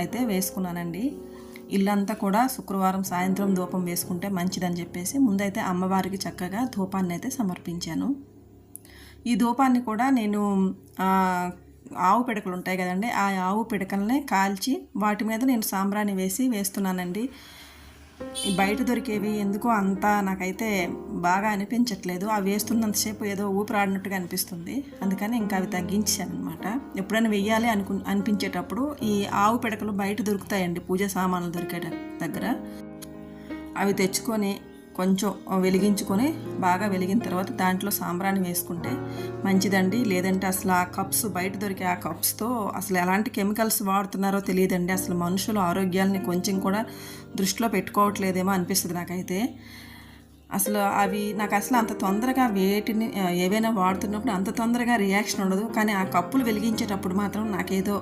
అయితే వేసుకున్నానండి. ఇల్లంతా కూడా శుక్రవారం సాయంత్రం ధూపం వేసుకుంటే మంచిదని చెప్పేసి ముందైతే అమ్మవారికి చక్కగా ధూపాన్ని అయితే సమర్పించాను. ఈ ధూపాన్ని కూడా నేను ఆవు పిడకలు ఉంటాయి కదండి ఆ ఆవు పిడకలనే కాల్చి వాటి మీద నేను సాంబ్రాణి వేసి వేస్తున్నానండి. బయట దొరికేవి ఎందుకో అంతా నాకైతే బాగా అనిపించట్లేదు. అవి వేస్తున్నంతసేపు ఏదో ఊపిరాడినట్టుగా అనిపిస్తుంది. అందుకని ఇంకా అవి తగ్గించాను అనమాట ఎప్పుడైనా వెయ్యాలి అనుకు అనిపించేటప్పుడు ఈ ఆవు పిడకలు బయట దొరుకుతాయండి పూజ సామాన్లు దొరికే దగ్గర. అవి తెచ్చుకొని కొంచెం వెలిగించుకొని బాగా వెలిగిన తర్వాత దాంట్లో సాంబ్రాణి వేసుకుంటే మంచిదండి. లేదంటే అసలు ఆ కప్స్ బయట దొరికే ఆ కప్స్తో అసలు ఎలాంటి కెమికల్స్ వాడుతున్నారో తెలియదండి. అసలు మనుషుల ఆరోగ్యాలని కొంచెం కూడా దృష్టిలో పెట్టుకోవట్లేదేమో అనిపిస్తుంది నాకైతే. అసలు అవి నాకు అసలు అంత తొందరగా వేటిని ఏవైనా వాడుతున్నప్పుడు అంత తొందరగా రియాక్షన్ ఉండదు. కానీ ఆ కప్పులు వెలిగించేటప్పుడు మాత్రం నాకేదో